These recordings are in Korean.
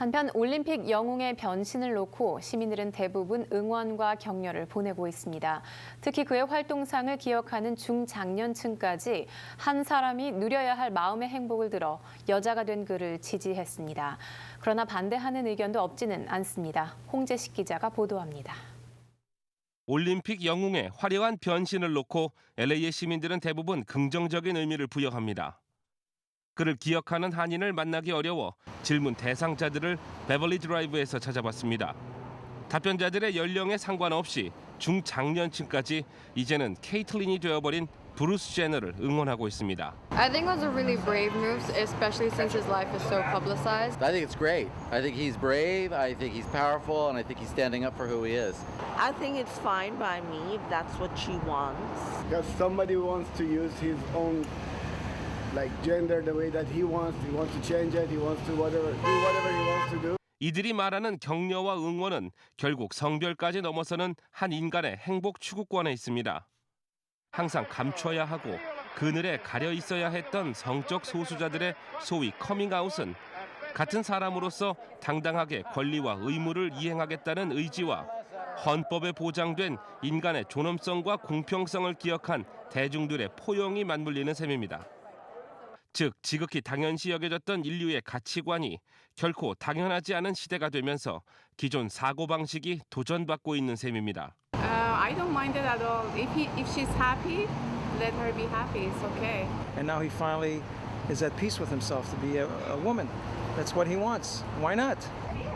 한편 올림픽 영웅의 변신을 놓고 시민들은 대부분 응원과 격려를 보내고 있습니다. 특히 그의 활동상을 기억하는 중장년층까지 한 사람이 누려야 할 마음의 행복을 들어 여자가 된 그를 지지했습니다. 그러나 반대하는 의견도 없지는 않습니다. 홍재식 기자가 보도합니다. 올림픽 영웅의 화려한 변신을 놓고 LA의 시민들은 대부분 긍정적인 의미를 부여합니다. 그를 기억하는 한인을 만나기 어려워 질문 대상자들을 베벌리 드라이브에서 찾아봤습니다. 답변자들의 연령에 상관없이 중장년층까지 이제는 케이틀린이 되어버린 브루스 제너를 응원하고 있습니다. I think those are really brave moves, especially since his life is so publicized. I think it's great. I think he's brave, I think he's powerful, and I think he's standing up for who he is. I think it's fine by me if that's what she wants. because somebody wants to use his own like gender the way that he wants he wants to change it he wants to whatever do whatever he wants to do 이들이 말하는 격려와 응원은 결국 성별까지 넘어서는 한 인간의 행복 추구권에 있습니다. 항상 감춰야 하고 그늘에 가려 있어야 했던 성적 소수자들의 소위 커밍아웃은 같은 사람으로서 당당하게 권리와 의무를 이행하겠다는 의지와 헌법에 보장된 인간의 존엄성과 공평성을 기억한 대중들의 포용이 맞물리는 셈입니다. 즉 지극히 당연시 여겨졌던 인류의 가치관이 결코 당연하지 않은 시대가 되면서 기존 사고 방식이 도전받고 있는 셈입니다. Uh, I don't mind it at all. If he, if she's happy, let her be happy. It's okay. And now he finally is at peace with himself to be a, a woman. That's what he wants. Why not?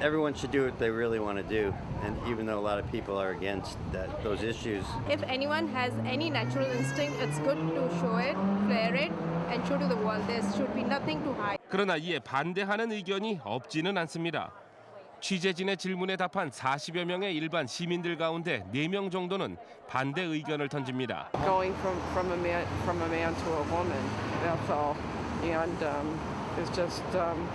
everyone should do what they really want to do and even though a lot of people are against that those issues If anyone has any natural instinct, it's good to show it, flare it, and show to the world. There should be nothing to hide. 그러나 이에 반대하는 의견이 없지는 않습니다. 취재진의 질문에 답한 40여 명의 일반 시민들 가운데 4명 정도는 반대 의견을 던집니다. Going from, from a man from a man to a woman. That's all. And um, it's just um,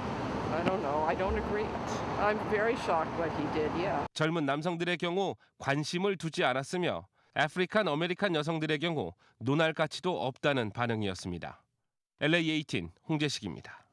젊은 남성들의 경우 관심을 두지 않았으며 아프리칸 아메리칸 여성들의 경우 논할 가치도 없다는 반응이었습니다. LA18 홍재식입니다.